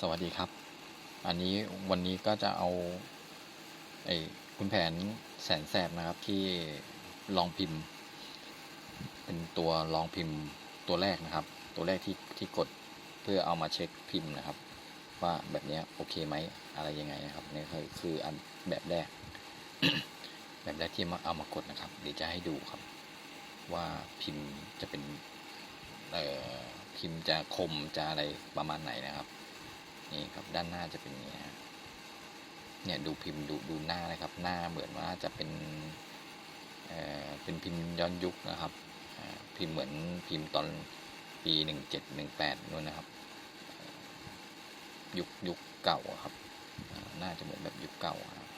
สวัสดีครับ อันนี้วันนี้ก็จะเอาไอ้คุณแผนแสนแสบนะครับที่ลองพิมพ์ เป็นตัวลองพิมพ์ตัวแรกนะครับ ตัวแรกที่ที่กดเพื่อเอามาเช็คพิมพ์นะครับ ว่าแบบนี้โอเคไหมอะไรยังไงนะครับนี่คือคืออันแบบแรก แบบแรกที่มาเอามากดนะครับ เดี๋ยวจะให้ดูครับ ว่าพิมพ์จะเป็นเอ่อพิมพ์จะคมจะอะไรประมาณไหนนะครับ นี่ครับด้านหน้าจะเป็นอย่างนี้เนี่ยดูพิมพ์ดูดูหน้านะครับ หน้าเหมือนว่าจะเป็นเอ่อเป็นพิมพ์ย้อนยุคนะครับพิมพ์เหมือนพิมพ์ตอนปีหนึ่งเจ็ดหนึ่งแปดนู่นนะครับ ยุคยุคเก่าครับน่าจะเหมือนแบบยุคเก่าครับ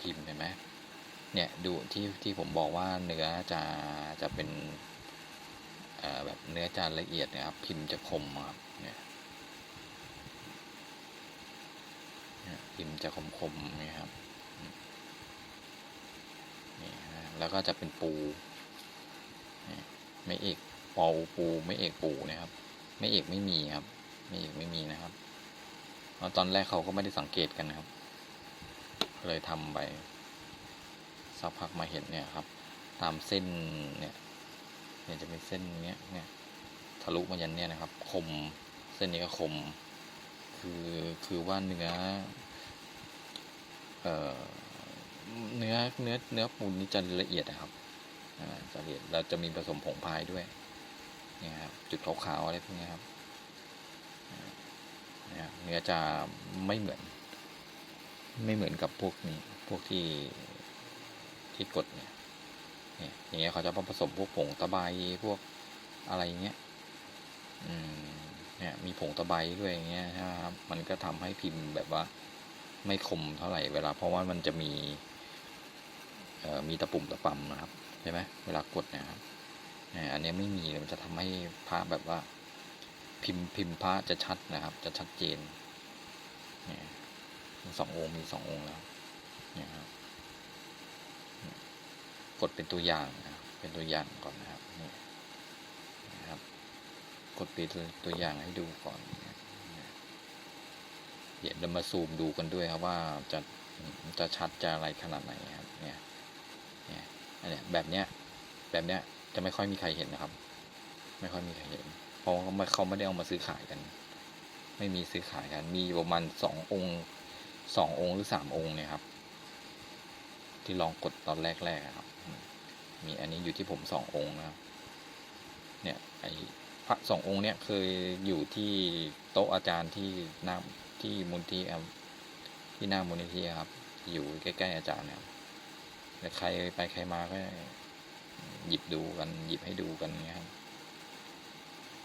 พิมพ์เห็นไหมเนี่ยดูที่ที่ผมบอกว่าเนื้อจะจะเป็น แบบเนื้อจานละเอียดนะครับ พิมพ์จะคมครับเนี่ยพิมพ์จะคมคมๆนี่ครับนี่ฮะแล้วก็จะเป็นปูไม่เอกปอปูไม่เอกปูนะครับ ไม่เอกไม่มีครับ ไม่เอกไม่มีนะครับเพราะตอนแรกเขาก็ไม่ได้สังเกตกันนะครับ เลยทำไปสักพักมาเห็นเนี่ยครับ ตามเส้นเนี่ย เนี่ยจะเป็นเส้นเนี้ยเนี่ยทะลุมายันเนี่ยนะครับ คมเส้นนี้ก็คม คือคือว่าเนื้อเอ่อเนื้อเนื้อเนื้อปูนนี้จะละเอียดนะครับจะละเอียดเราจะมีผสมผงพายด้วยเนี่ยครับจุดขาวๆอะไรพวกนี้ครับเนื้อจะไม่เหมือน ไม่เหมือนกับพวกนี้พวกที่ที่กดเนี่ย อย่างเงี้ยเขาจะผสมพวกผงตะไบพวกอะไรเงี้ยอืมเนี่ยมีผงตะไบด้วยอย่างเงี้ยใช่ไหมครับมันก็ทำให้พิมพ์แบบว่าไม่คมเท่าไหร่เวลาเพราะว่ามันจะมีเอ่อมีตะปุ่มตะปำนะครับใช่ไหมเวลากดเนะครับเนี่ยอันนี้ไม่มีมันจะทำให้พระแบบว่า พิมพ์พิมพ์พระจะชัดนะครับ จะชัดเจนเนี่ยสององค์มีสององค์แล้วเนี่ยครับ กดเป็นตัวอย่างนะครับเป็นตัวอย่างก่อนนะครับนี่นะครับ กดเป็นตัวอย่างให้ดูก่อนเดี๋ยวเรามาซูมดูกันด้วยครับว่าจะจะชัดจะอะไรขนาดไหนครับเนี่ยเนี่ยอันเนี้ยแบบเนี้ยแบบเนี้ยจะไม่ค่อยมีใครเห็นนะครับ ไม่ค่อยมีใครเห็น เพราะว่าเขาไม่ได้เอามาซื้อขายกัน ไม่มีซื้อขายกัน มีประมาณสององค์สององค์หรือสามองค์เนี่ยครับ ที่ลองกดตอนแรกๆครับ มีอันนี้อยู่ที่ผมสององค์นะครับ เนี่ยไอพระสององค์เนี่ยเคยอยู่ที่โต๊ะอาจารย์ที่หน้าที่มูลที่ที่หน้ามูลนิธิครับ อยู่ใกล้ๆอาจารย์เนี่ยแต่ใครไปใครมาก็หยิบดูกันหยิบให้ดูกันเงี้ยครับ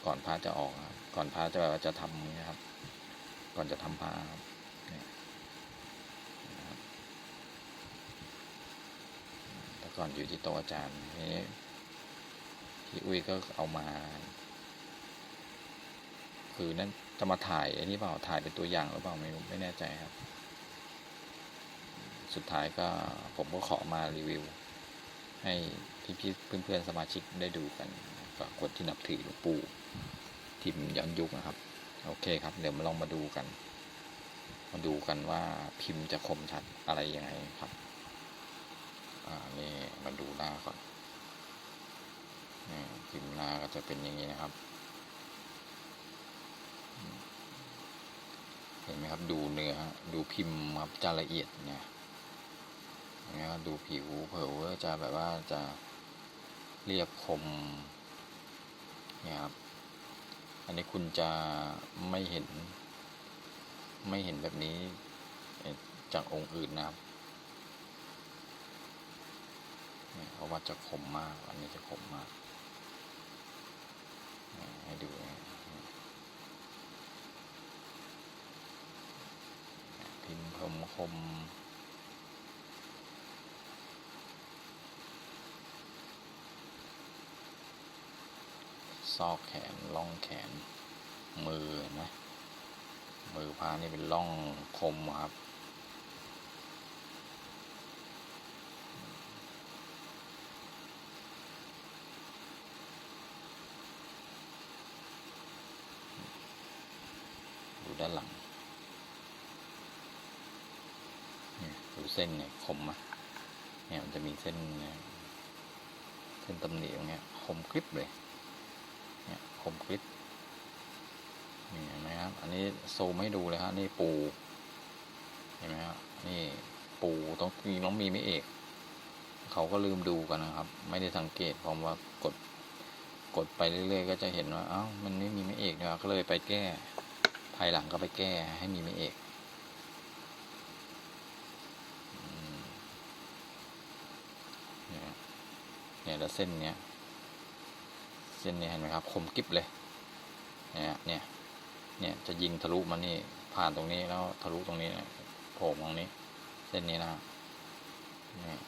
ก่อนพระจะออกครับ ก่อนพระจะจะทำเงี้ยครับ ก่อนจะทำพระครับเนี่ย แต่ ก่อนอยู่ที่โต๊ะอาจารย์นี้พี่อุ้ยก็เอามา คือนั่นจะมาถ่ายอ้นี่เปล่าถ่ายเป็นตัวอย่างหรือเปล่าไม่รู้ไม่แน่ใจครับ สุดท้ายก็ผมก็ขอมารีวิว ให้พี่ๆเพื่อนๆสมาชิกได้ดูกันก็คนที่นับถือหลวงปู่ทิมย้อนยุคนะครับ โอเคครับ เดี๋ยวมาลองมาดูกัน มาดูกันว่าพิมพ์จะคมชัดอะไรยังไงครับ อ่านี่มาดูหน้าก่อนนี่พิมพ์หน้าก็จะเป็นอย่างนี้นะครับ เห็นไหมครับดูเนื้อดูพิมพ์ครับจะละเอียดเนี่ยอย่างเงี้ยดูผิวเผลอว่าจะแบบว่าจะเรียบคมเนี่ยครับ อันนี้คุณจะไม่เห็น ไม่เห็นแบบนี้จากองค์อื่นนะครับ เพราะว่าจะคมมาก อันนี้จะคมมาก ให้ดูพิมพ์คมคมซอกแขนล่องแขนมือเห็นะมือพานี่เป็นล่องคมครับ ด้านหลังเนี่ยดูเส้นเนี่ยคมอะเนี่ยมันจะมีเส้นเส้นตำหนิตรงเนี้ยคมกริบเลย เนี่ยคมกริบนี่เห็นไหมครับ อันนี้ซูมให้ดูเลยครับนี่ปูเห็นไหมครับนี่ปูต้องมีน้องมีไม่เอก เขาก็ลืมดูกันนะครับ ไม่ได้สังเกตพอว่ากดกดไปเรื่อยๆ ก็จะเห็นว่า เอ้า มันไม่มีไม่เอกนี่ยก็เลยไปแก้ายหลังก็ไปแก้ให้มีไม่เอกเนี่ยแล้วเส้นเนี้ย เส้นเนี้ยเห็นไหมครับ คมกิบเลย เนี่ยเนี่ย เนี่ยจะยิงทะลุมานี่ ผ่านตรงนี้แล้วทะลุตรงนี้นะโผล่ตรงนี้ เส้นนี้นะเนี่ย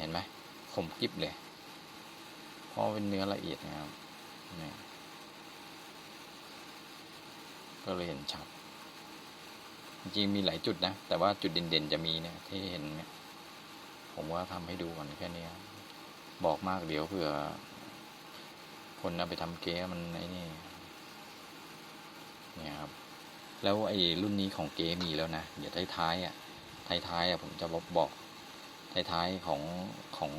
เห็นไหมคมกิบเลย เพราะเป็นเนื้อละเอียดนะครับนี่ ก็เลยเห็นชัด จริงมีหลายจุดนะ แต่ว่าจุดเด่นๆจะมีเนี่ย ที่เห็นเนี่ย ผมว่าทำให้ดูก่อนแค่นี้บอกมากเดี๋ยวเผื่อ คนเอาไปทำเก๊มันไอ้นี่ เนี่ยครับ แล้วไอ้รุ่นนี้ของเก๊มีแล้วนะ เดี๋ยวท้ายๆอะ ท้ายๆอะผมจะบอกบอกท้ายๆของของ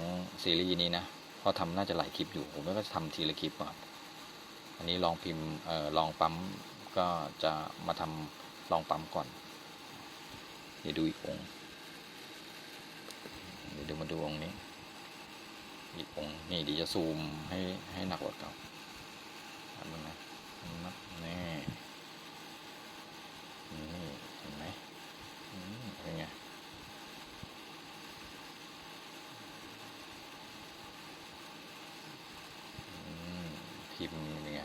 ซีรีส์นี้นะเพราะทำน่าจะหลายคลิปอยู่ ผมก็จะทำทีละคลิปอะอันนี้ลองพิมพ์เอ่อลองปั๊ม ก็จะมาทำลองปั๊มก่อน เดี๋ยวดูอีกองเดี๋ยวดูมาดูองนี้ อีกองนี่เดี๋ยวจะซูมให้ให้หนักกว่าเก่าอันนึงนะนับนี่นี่เห็นไหมเป็นไงอืมพิมพ์เป็นไง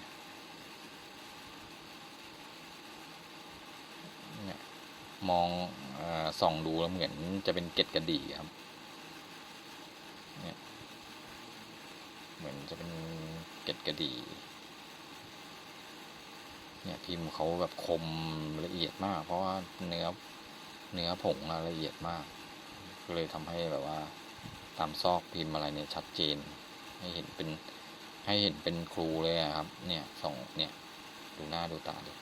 เนี่ย มองอส่องดูแล้วเหมือนจะเป็นเกล็ดกระดี่ครับเนี่ยเหมือนจะเป็นเกล็ดกระดี่เนี่ยพิมพ์เขาแบบคมละเอียดมาก เพราะว่าเนื้อเนื้อผงละเอียดมาก ก็เลยทำให้แบบว่าตามซอกพิมพ์อะไรเนี่ยชัดเจน ให้เห็นเป็นให้เห็นเป็นครูเลยครับ เนี่ยสองเนี่ย ดูหน้าดูตาดิ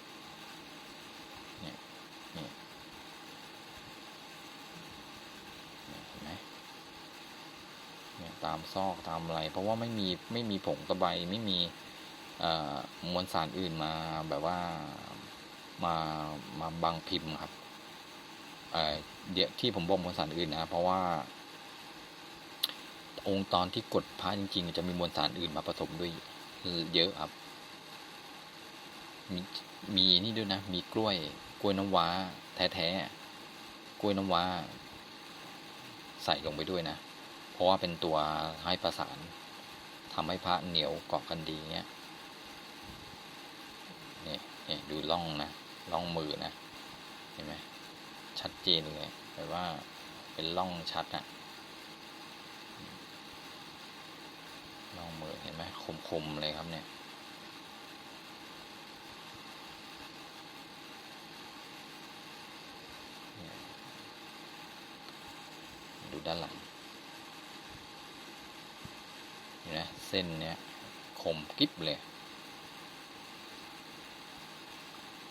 เนี่ยเนี่ยเห็นไหม เนี่ยตามซอกตามอะไรเพราะว่าไม่มีไม่มีผงตะไบไม่มีมวลสารอื่นมาแบบว่ามามาบังพิมพ์ครับเดี๋ยวที่ผมบอกมวลสารอื่นนะเพราะว่า องค์ตอนที่กดพระจริง ๆ จะมีมวลสารอื่นมาผสมด้วยเยอะครับ มีมีนี่ด้วยนะ มีกล้วย กล้วยน้ำว้า แท้ๆกล้วยน้ำว้า ใส่ลงไปด้วยนะ ราะว่าเป็นตัวให้ประสานทำให้พระเหนียวเกาะกันดีเงี้ยนี่นี่ดูล่องนะล่องมือนะเห็นไหมชัดเจนเลยแต่ว่าเป็นล่องชัดอะล่องมือเห็นไหมคมๆเลยครับเนี่ยเนี่ยดูด้านหลัง เส้นเนี้ยคมกิบเลย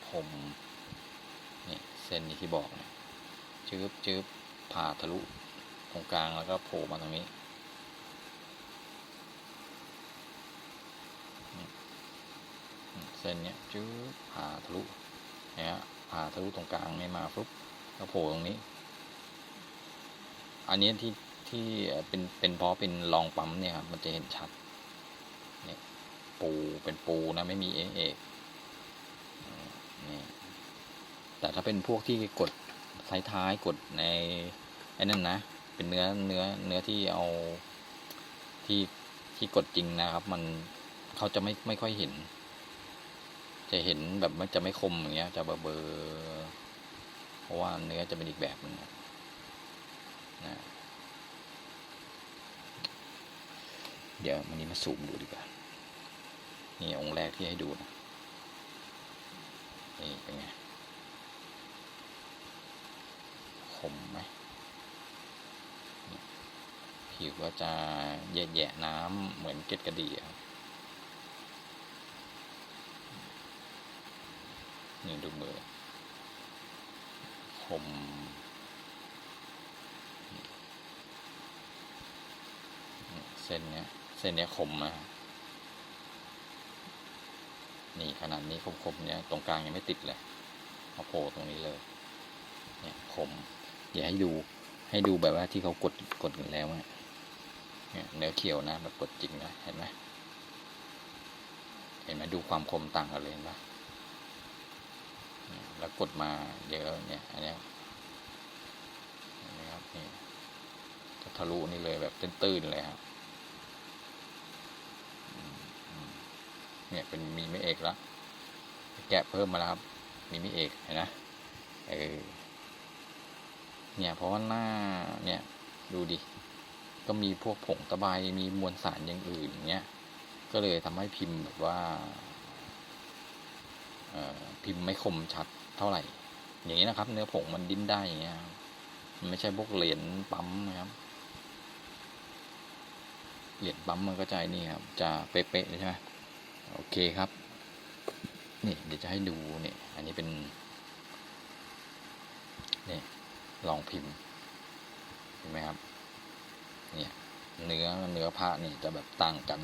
คมนี่เส้นนี้ที่บอกเนี่ยจืบจืบผ่าทะลุตรงกลางแล้วก็โผล่มาตรงนี้เส้นเนี้ยจืบผ่าทะลุเนี่ยผ่าทะลุตรงกลางนี่มาปุ๊บแล้วโผล่ตรงนี้ อันนี้ที่ที่เป็นเป็นเพราะเป็นรองปั๊มเนี่ยครับมันจะเห็นชัด ปูเป็นปูนะไม่มีเอกเอกนี่แต่ถ้าเป็นพวกที่กดท้ายๆกดในไอ้นั่นนะ เป็นเนื้อเนื้อเนื้อที่เอาที่ที่กดจริงนะครับ มันเขาจะไม่ไม่ค่อยเห็น จะเห็นแบบมันจะไม่คมอย่างเงี้ย จะเบอร์เบอร์เพราะว่าเนื้อจะเป็นอีกแบบหนึงนะเดี๋ยววันนี้มาซูมดูดีกว่า นี่องค์แรกที่ให้ดูนะนี่เป็นไงคมไหมผิวก็จะแยะๆน้ำเหมือนเกล็ดกระดี่ครับนี่ดูมือคมเส้นเนี้ย เส้นเนี้ยคมนะ นี่ขนาดนี้คมๆเนี้ยตรงกลางยังไม่ติดเลยมาโผล่ตรงนี้เลย เนี่ยคมอย่าให้ดูให้ดูแบบว่าที่เขากดกดกันแล้วเนี่ยเนื้อเขียวนะแบบกดจริงนะเห็นไหมเห็นไหมดูความคมต่างกันเลยเห็นปะแล้วกดมาเยอะเนี่ยอันนี้เห็นไหมครับนี่ทะลุนี่เลยแบบตื้นๆเลยครับอืมอืม เนี่ยเป็นมีไม่เอกละแกะเพิ่มมาแล้วครับ มีไม่เอกเห็นนะเออเนี่ยเพราะว่าหน้าเนี่ยดูดิ ก็มีพวกผงตะไบมีมวลสารอย่างอื่นเงี้ยก็เลยทำให้พิมพ์แบบว่าเออพิมพ์ไม่คมชัดเท่าไหร่ อย่างนี้นะครับ เนื้อผงมันดิ้นได้อย่างเงี้ยมันไม่ใช่พวกเหรียญปั๊มนะครับเหรียญปั๊มมันก็จะนี่ครับจะเป๊ะๆเลยใช่ไหม โอเคครับ นี่เดี๋ยวจะให้ดูเนี่ยอันนี้เป็นนี่ลองพิมพ์เห็นไหมครับเนี่ยเนื้อเนื้อผ้านี่จะแบบต่างกัน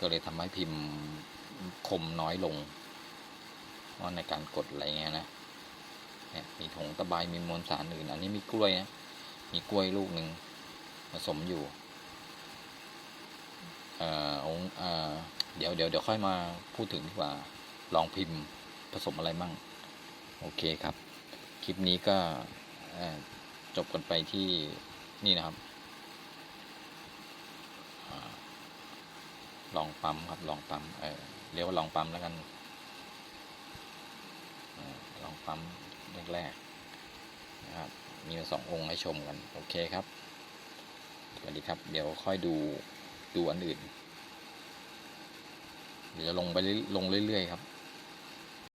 ก็เลยทำให้พิมพ์คมน้อยลงเพราะในการกดอะไรเงี้ยนะเนี่ยมีถงตะไบมีมวลสารอื่น อันนี้มีกล้วยนะมีกล้วยลูกหนึ่งผสมอยู่ องเดี๋ยวเดี๋ยวเดี๋ยวค่อยมาพูดถึงดีกว่าลองพิมพ์ผสมอะไรมั่ง โอเคครับ คลิปนี้ก็จบกันไปที่นี่นะครับอลองปั๊มครับลองปั๊มเออเรียกว่าลองปั๊มแล้วกันอลองปั๊มแรกๆนะครับมีสององค์ให้ชมกัน โอเคครับสวัสดีครับ เดี๋ยวค่อยดู ดูอันอื่น เดี๋ยวลงไปลงเรื่อยๆครับ